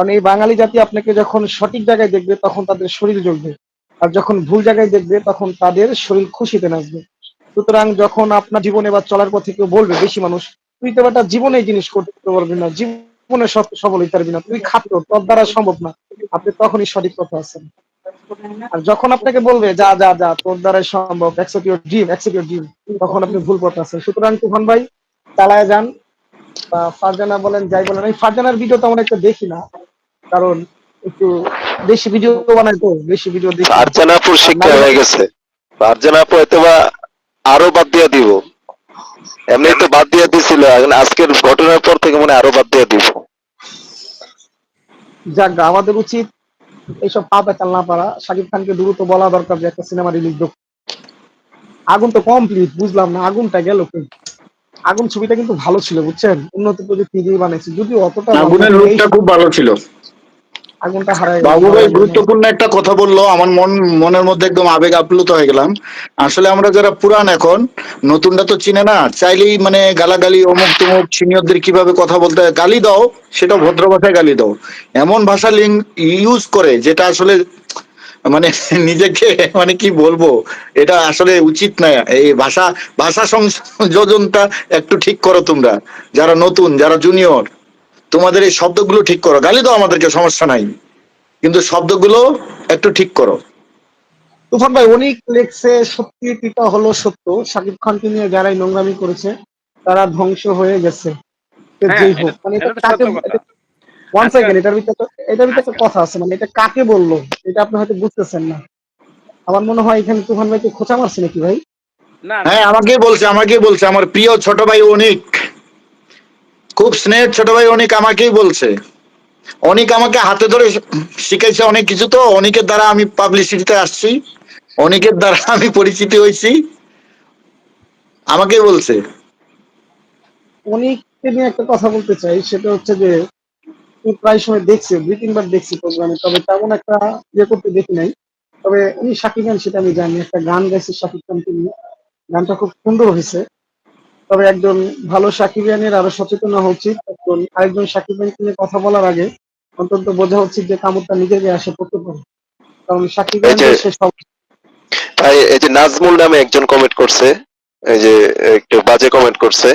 কারণ এই বাঙালি জাতি আপনাকে যখন সঠিক জায়গায় দেখবে, তখন তাদের শরীর জ্বলবে। আর যখন ভুল জায়গায় দেখবে, তখন তাদের শরীর খুশিতে নাচবে। সুতরাং যখন আপনার জীবনে বা চলার পথে কেউ বলবে, বেশি মানুষ, তুই তো একটা জীবনে এই জিনিস করতে পারবি না, জীবনে সফল হইতে পারবি না, তুই খাটো, তোর দ্বারা সম্ভব না। আপনি তখনই সঠিক পথে আছেন। আর যখন আপনাকে বলবে, যা যা যা, তোর দ্বারাই সম্ভব অ্যাকসেপ্ট ড্রিম অ্যাকসেপ্ট ড্রিম তখন আপনি ভুল পথে আছেন। সুতরাং তুফান ভাই, চালায় যান। ফারজানা বলেন, যাই বলেন এই ফারজানার ভিডিও তেমন একটা দেখি না। কারণ একটু বেশি ভিডিও বানাই তো বেশি ভিডিও দেখি। ফারজানাপুর শিক্ষা হয়ে গেছে। ফারজানাপু হয়তো বা আরও বাদ দিয়ে দিব। এমনি তো বাদ দিয়ে দিছিল এখন আজকের ঘটনার পর থেকে মনে আরও বাদ দিয়ে দিব। যাক আমাদের উচিত এইসব পা পেতাল না পারা। শাকিব খানকে দ্রুত বলা দরকার যে একটা সিনেমা রিলিজ হোক। আগুন তো কমপ্লিট বুঝলাম না আগুনটা গেল কই? আগুন ছবিটা কিন্তু ভালো ছিল বুঝছেন? উন্নত প্রযুক্তি দিয়ে বানাইছে যদিও অতটা আগুনের রূপটা খুব ভালো ছিল। আগুনটা গুরুত্বপূর্ণ একটা কথা বলল। আমার মন, মনের মধ্যে একদম আবেগ আপ্লুত হয়ে গেলাম। আসলে আমরা যারা পুরান এখন, নতুনটা তো চিনে না, চাইলেই মানে গালাগালি, অমুক তমুক সিনিয়রদের কীভাবে কথা বলতে গালি দাও, সেটা ভদ্র ভাষায় গালি দাও। এমন ভাষা লিঙ্ক ইউজ করে, যেটা আসলে মানে নিজেকে মানে কি বলব, এটা আসলে উচিত না এই ভাষা ভাষা সংযোজনটা একটু ঠিক করো তোমরা, যারা নতুন, যারা জুনিয়র তোমাদের এই শব্দগুলো ঠিক করো। গালি দাও আমাদেরকে সমস্যা নাই। কিন্তু শব্দগুলো একটু ঠিক করো। তুফান ভাই অনেক লেখছে সত্যি পিতা হলো সত্য। শাকিব খানকে নিয়ে যারাই নোংরামি করেছে তারা ধ্বংস হয়ে গেছে। হ্যাঁ, মানে। ওয়ান সেকেন্ড এটার ভিতরে এটার ভিতরে একটা কথা আছে মানে এটা কাকে বলল এটা আপনি হয়তো বুঝতেছেন না। আমার মনে হয় এখানে তুফান ভাইকে খোঁচা মারছে নাকি ভাই? হ্যাঁ আমাকেই বলছে আমাকেই বলছে। আমার প্রিয় ছোট ভাই অনিক। খুব স্নেহের ছোট ভাই অনেক আমাকেই বলছে। অনেক আমাকে হাতে ধরে শিখাইছে অনেক কিছু তো, অনেকের দ্বারা আমি পাবলিসিটিতে আসছি। অনেকের দ্বারা আমি পরিচিতি হয়েছি। আমাকেই বলছে। অনেককে নিয়ে একটা কথা বলতে চাই, সেটা হচ্ছে যে আমি প্রায় সময় দেখছি, দুই তিনবার দেখছি প্রোগ্রামে তবে তেমন একটা ইয়ে করতে দেখি নাই। তবে উনি শাকিব খান, সেটা আমি জানি, একটা গান গাইছে শাকিব খান নিয়ে। গানটা খুব সুন্দর হয়েছে। তবে একজন ভালো সাকিব খানের আরও সচেতন হওয়া উচিত। একজন আরেকজন সাকিব নিয়ে কথা বলার আগে অন্তত বোঝা উচিত যে কামড়টা গায়ে আসে পড়তে পারে। কারণ সাকিব এই যে- সে সব ভাই এই যে নাজমুল নামে একজন কমেন্ট করছে এই যে একটু বাজে কমেন্ট করছে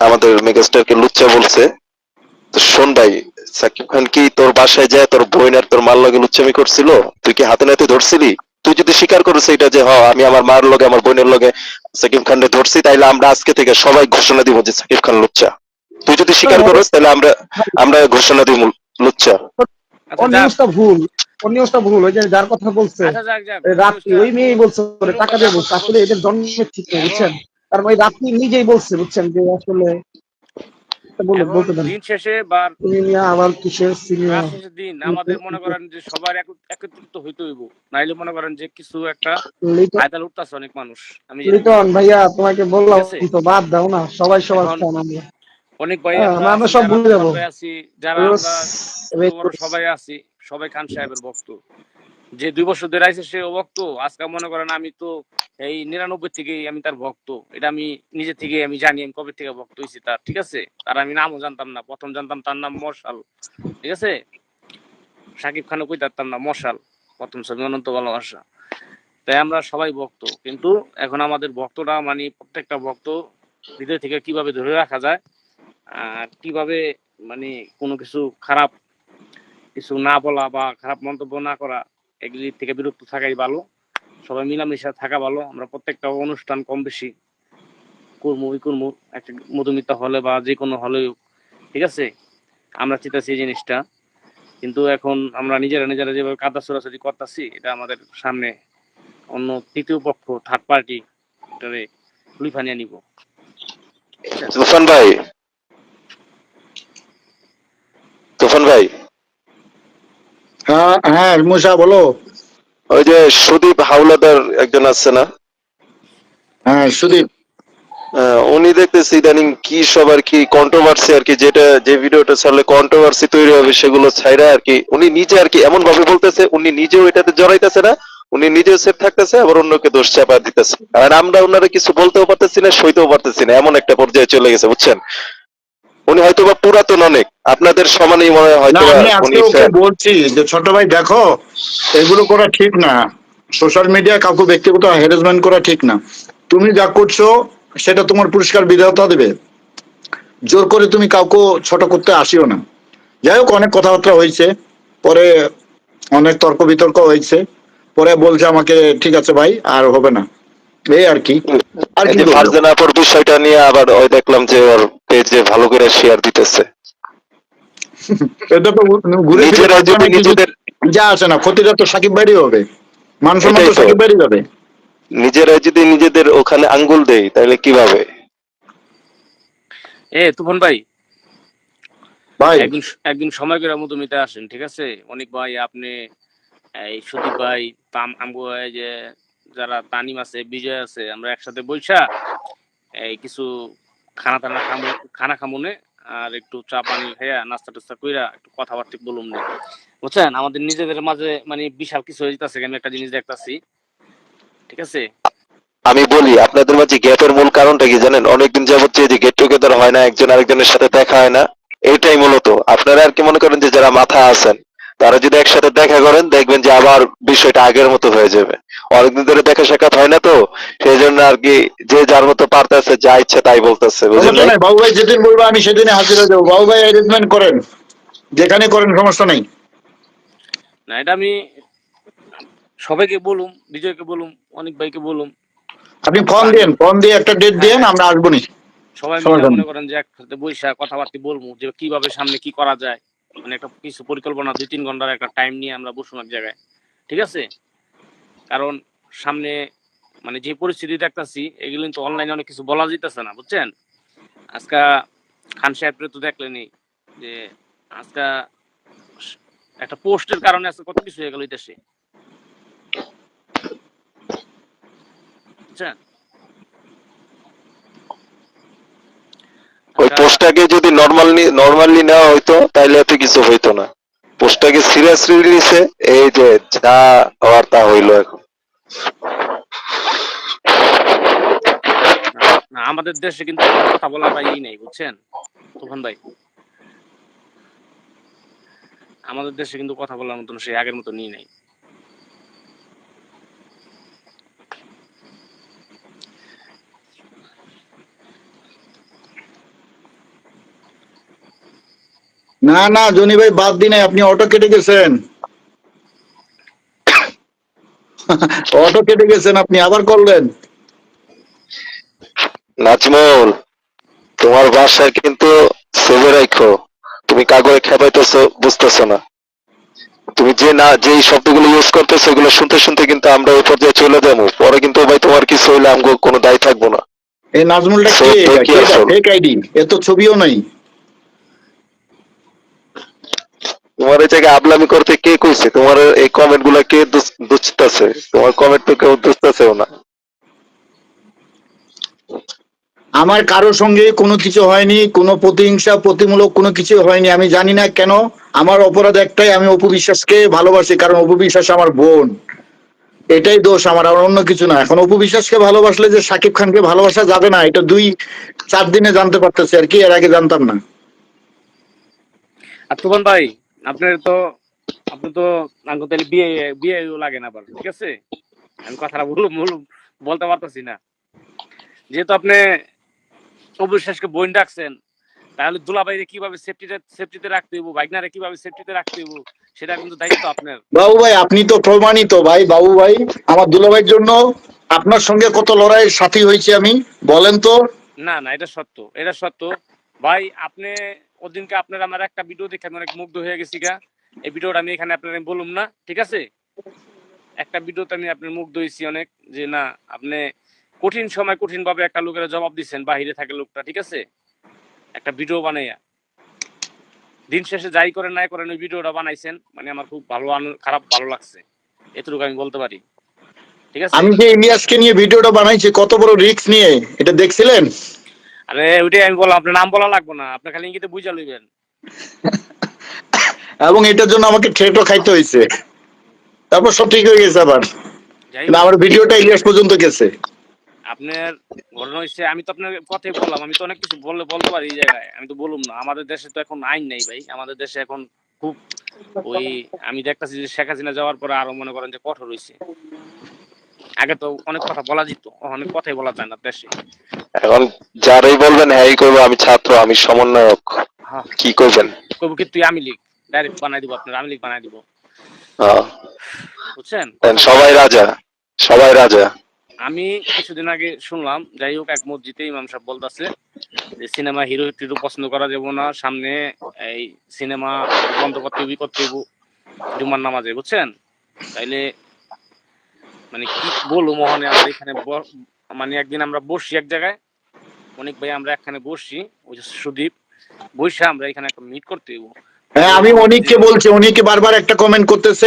আমাদের মেগাস্টারকে লুচ্চা বলছে। তো শোন ভাই সাকিব খান কি তোর বাসায় যায় তোর বোন আর তোর মার লগে লুচ্চামি করছিল? তুই কি হাতে নাতে ধরছিলি? তুই যদি স্বীকার করিস এটা যে হ আমি আমার মার লগে আমার বোনের লগে সাকিব খানকে ধরছি তাইলে আমরা আজকে থেকে সবাই ঘোষণা দিব যে সাকিব খান লুচ্চা। তুই যদি স্বীকার করিস তাহলে আমরা আমরা ঘোষণা দিব লুচ্চা। আচ্ছা, ওর যাক, নিউজটা ভুল ওর ভুল ওই যে যার কথা বলছে আচ্ছা, রাত্রি ওই মেয়েই বলছে টাকা দিয়ে বলছে আসলে এদের জন্মের ঠিক বুঝছেন? কারণ ওই রাত্রি নিজেই বলছে বুঝছেন যে আসলে এটা বলে এখন বলতে দেন দিন শেষে বা আবার কিসের সিনিয়র? মাস শেষের দিন আমাদের মনে করেন যে সবার একত্রিত হইতে হইব। নাইলে মনে করেন যে কিছু একটা আয়তাল উঠতেছে অনেক মানুষ। আমি লিটন ভাইয়া তোমাকে বললাম তো বাদ দাও না সবাই সবার ফোন আমরা। অনেক ভাই আমরা সব ভুলে যাব। সবাই আছি যারা আমরা। সবাই আছি সবাই খান সাহেবের ভক্ত। যে দুই বছর ধরে আইছে সে ভক্ত, আজকে মনে করেন আমি তো এই নিরানব্বই থেকে আমি তার ভক্ত। এটা আমি নিজে থেকে আমি জানি আমি কবে থেকে ভক্ত হয়েছি তার, ঠিক আছে? তার আমি নামও জানতাম না, প্রথম জানতাম তার নাম মশাল, ঠিক আছে? সাকিব খানও কই তার না মশাল, প্রথম ছবি অনন্ত ভালোবাসা। তাই আমরা সবাই ভক্ত, কিন্তু এখন আমাদের ভক্তটা মানে প্রত্যেকটা ভক্ত হৃদয় থেকে কীভাবে ধরে রাখা যায়, আর কীভাবে মানে কোনো কিছু খারাপ কিছু না বলা বা খারাপ মন্তব্য না করা এগুলি থেকে বিরক্ত থাকাই ভালো। সবাই মিলামিশা থাকা ভালো। আমরা প্রত্যেকটা অনুষ্ঠান কম বেশি করব, ওই একটা মধুমিতা হলে বা যে কোনো হলে ঠিক আছে? আমরা চিন্তাছি এই জিনিসটা। কিন্তু এখন আমরা নিজেরা নিজেরা যেভাবে কাদা ছোড়াছড়ি করতেছি, এটা আমাদের সামনে অন্য তৃতীয় পক্ষ থার্ড পার্টি খুলিফা নিব। ভাই তুফান ভাই হ্যাঁ হ্যাঁ মুসা বলো। ওই যে সুদীপ হাওলাদার একজন আছে না? হ্যাঁ সুদীপ। উনি দেখতেছি ইদানিং কি সব আর কি কন্ট্রোভার্সি আর কি যেটা যে ভিডিওটা ছাড়লে কন্ট্রোভার্সি তৈরি হবে সেগুলো ছাইরা আর কি উনি নিজে আর কি এমন ভাবে বলতেছে উনি নিজেও এটাতে জড়াইতেছে না উনি নিজেও সেফ থাকতেছে আবার অন্যকে দোষ চাপা দিতেছে। আর আমরা ওনারা কিছু বলতেও পারতেছি না সইতেও পারতেছি না এমন একটা পর্যায়ে চলে গেছে বুঝছেন? উনি হয়তো বা পুরাতন অনেক। আপনাদের সমানই মনে হয়। বলছি যে ছোট ভাই দেখো এগুলো করা ঠিক না। সোশ্যাল মিডিয়া কাউকে ব্যক্তিগত হ্যারাসমেন্ট করা ঠিক না। তুমি যা করছ সেটা তোমার পুরস্কার বিধাতা দেবে। জোর করে তুমি কাউকে ছোট করতে আসিও না। যাই হোক অনেক কথাবার্তা হয়েছে। পরে অনেক তর্ক বিতর্ক হয়েছে। পরে বলছে আমাকে ঠিক আছে ভাই আর হবে না। এই আর কি। আর কি? ফারজানা আপুর বিষয়টা নিয়ে আবার ওই দেখলাম যে ওর পেজে ভালো করে শেয়ার দিতেছে। এটা তো ঘুরে ফিরে নিজেরা যদি নিজেদের যা আসে না ক্ষতিটা তো সাকিব হবে। মান তো সাকিব যাবে নিজেরা যদি নিজেদের ওখানে আঙ্গুল দেই তাহলে কীভাবে? এ তুফান ভাই। ভাই। একদিন একদিন সময় করে মধুমিতে আসেন ঠিক আছে? অনেক ভাই আপনি এই সুদীপ ভাই তাম আমগো যে যারা তানিম আছে বিজয় আছে আমরা একসাথে বৈশা এই কিছু খানা টানা খামু, খানা খামুনে আর একটু চা, পানি খাইয়া নাস্তা টাস্তা কইরা একটু কথাবার্তা বলুন না। বুঝছেন? আমাদের নিজেদের মাঝে মানে বিশাল কিছু হয়ে যেতেছে, আমি একটা জিনিস দেখতাছি। ঠিক আছে? আমি বলি, আপনাদের মাঝে গ্যাপের মূল কারণটা কি জানেন? অনেকদিন যাবত যে গেট টুগেদার হয় না, একজন আরেকজনের সাথে দেখা হয় না, এটাই মূলত। আপনারা আর কি মনে করেন যে যারা মাথা আছেন তারা যদি একসাথে দেখা করেন দেখবেন যে আবার বিষয়টা আগের মতো হয়ে যাবে। অনেকদিন ধরে দেখা সাক্ষাৎ হয় না তো সেই জন্য আর কি যে যার মতো পারতেছে যা ইচ্ছা তাই বলতেছে সমস্যা নাই বাবু ভাই যেদিন বলব আমি সেদিনে হাজির হয়ে যাব বাবু ভাই অ্যারেঞ্জমেন্ট করেন। যেখানে করেন সমস্যা নাই। না এটা আমি সবাইকে বলুম বিজয়কে বলুম অনেক ভাইকে বলুম। আপনি ফোন দিন ফোন দিয়ে একটা ডেট দিন আমরা আসব নি। সবাই। মনে করেন যে একসাথে বৈশা কথাবার্তা বলব যে কীভাবে সামনে কি করা যায়। মানে একটা কিছু পরিকল্পনা, দুই তিন ঘণ্টার একটা টাইম নিয়ে আমরা বসুন এক জায়গায়। ঠিক আছে? কারণ সামনে মানে যে পরিস্থিতি দেখতাছি, এগুলো তো অনলাইনে অনেক কিছু বলা যেতেছে না, বুঝছেন? আজকা খান সাহেবরে তো দেখলেনি যে আজকা একটা পোস্টের কারণে আজকে কত কিছু হয়ে গেল এই দেশে বুঝছেন ওই আচ্ছা, পোস্টটাকে যদি নেওয়া হইতো এত কিছু হইতো না। পোস্টটাকে এই যে যা হওয়ার তা হইল এখন। না, আমাদের দেশে কিন্তু কথা বলার ভাই বুঝছেন? তুফান ভাই। আমাদের দেশে কিন্তু কথা বলার মতন সেই আগের মতো নিয়ে নেই। না না জনি ভাই বাদ দিন আপনি অটো কেটে গেছেন। অটো কেটে গেছেন আপনি আবার করলেন। নাজমুল তোমার বাসায় কিন্তু সেভে রাখো তুমি কাগজে খেপাইতেছো বুঝতেছো না। তুমি যে না যেই শব্দগুলো ইউজ করতেছো এগুলো শুনতে শুনতে কিন্তু আমরা ওই পর্যায়ে চলে যাব। পরে কিন্তু ভাই তোমার কিছু হইলে আমগো কোনো দায় থাকব না। এই নাজমুলটা কে। ফেক আইডি এত ছবিও নাই। তোমার এই জায়গায় আবলামি করতে কে কইছে? তোমার এই কমেন্টগুলা কে দুচতেছে তোমার কমেন্ট তো কেউ দুচতেছেও না। আমার কারোর সঙ্গে কোনো কিছু হয়নি কোনো প্রতিহিংসা প্রতিমূলক কোনো কিছু হয়নি আমি জানি না কেন। আমার অপরাধ একটাই আমি অপু বিশ্বাসকে ভালোবাসি কারণ অপু বিশ্বাস আমার বোন। এটাই দোষ আমার আর অন্য কিছু না। এখন অপু বিশ্বাসকে ভালোবাসলে যে সাকিব খানকে ভালোবাসা যাবে না এটা দুই চার দিনে জানতে পারতেছি আর কি এর আগে জানতাম না। আর তুফান ভাই আপনার তো আপনি তো আঙ্কু তাহলে বিয়ে বিয়ে লাগে না ঠিক আছে? আমি কথাটা বলুম বলুম বলতে পারতেছি না। যেহেতু আপনি অবিশ্বাসকে বইন ডাকছেন তাহলে দুলাভাইরে কীভাবে সেফটিতে সেফটিতে রাখতে হইব বাইকনারে কীভাবে সেফটিতে রাখতে হইব সেটা কিন্তু দায়িত্ব আপনার। বাবু ভাই আপনি তো প্রমাণিত ভাই বাবু ভাই আমার দুলাভাইয়ের জন্য আপনার সঙ্গে কত লড়াইয়ের সাথী হয়েছি আমি বলেন তো। না না এটা সত্য এটা সত্য। ভাই আপনি ওদিনকে আপনার আমার একটা ভিডিও দেখে আমি অনেক মুগ্ধ হয়ে গেছি গা। এই ভিডিওটা আমি এখানে আপনার বলুম না, ঠিক আছে? একটা ভিডিওতে আমি আপনার মুগ্ধ হয়েছি অনেক যে, না, আপনি কঠিন সময় কঠিন ভাবে একটা লোকের জবাব দিচ্ছেন বাহিরে থাকে লোকটা, ঠিক আছে? একটা ভিডিও বানাইয়া। দিন শেষে যাই করেন, নাই করেন, ওই ভিডিওটা বানাইছেন মানে আমার খুব ভালো খারাপ ভালো লাগছে। এতটুকু আমি বলতে পারি। ঠিক আছে? আমি যে ইলিয়াসকে নিয়ে ভিডিওটা বানাইছি, কত বড় রিস্ক নিয়ে? এটা দেখছিলেন? আরে ওইটাই আমি বললাম আপনার নাম বলা লাগবে না আপনি খালি ইঙ্গিতে বুঝা লইবেন। এবং এটার জন্য আমাকে ট্রেটও খাইতে হয়েছে তারপর সব ঠিক হয়ে গেছে আবার। আমার ভিডিওটা ইলিয়াস পর্যন্ত গেছে। আপনার ঘটনা হচ্ছে আমি তো আপনার কথাই বললাম আমি তো অনেক কিছু বললে বলতে পারি এই জায়গায় আমি তো বললাম না। আমাদের দেশে তো এখন আইন নেই ভাই আমাদের দেশে এখন খুব ওই আমি দেখতেছি যে শেখ হাসিনা যাওয়ার পরে আরও মনে করেন যে কঠোর হয়েছে আগে তো অনেক কথা বলা যেত অনেক কথাই বলা যায় না দেশে। এখন যারাই বলবেন হ্যাঁ করব আমি ছাত্র আমি সমন্বয়ক। হ্যাঁ। কি করবেন? কবু কি তুই আমি লিখ ডাইরেক্ট বানাই দিব আপনার আমি লিখ বানাই দিব। হ্যাঁ, বুঝছেন? সবাই রাজা সবাই রাজা। আমি কিছুদিন আগে শুনলাম যাই হোক এক মসজিদে ইমাম সাহেব বলতেছে যে সিনেমা হিরো টিরো পছন্দ করা যাব না সামনে এই সিনেমা বন্ধ করতে হইব করতে জুমার নামাজে বুঝছেন? তাইলে মানে কি বলব মোহনে, আমরা এখানে মানে একদিন আমরা বসছি এক জায়গায়। অনেক ভাই আমরা এখানে বসছি, ওই যে সুদীপ। বসে আমরা এখানে একটা মিট করতে হ্যাঁ আমি অনিককে বলছি অনিককে বারবার একটা কমেন্ট করতেছে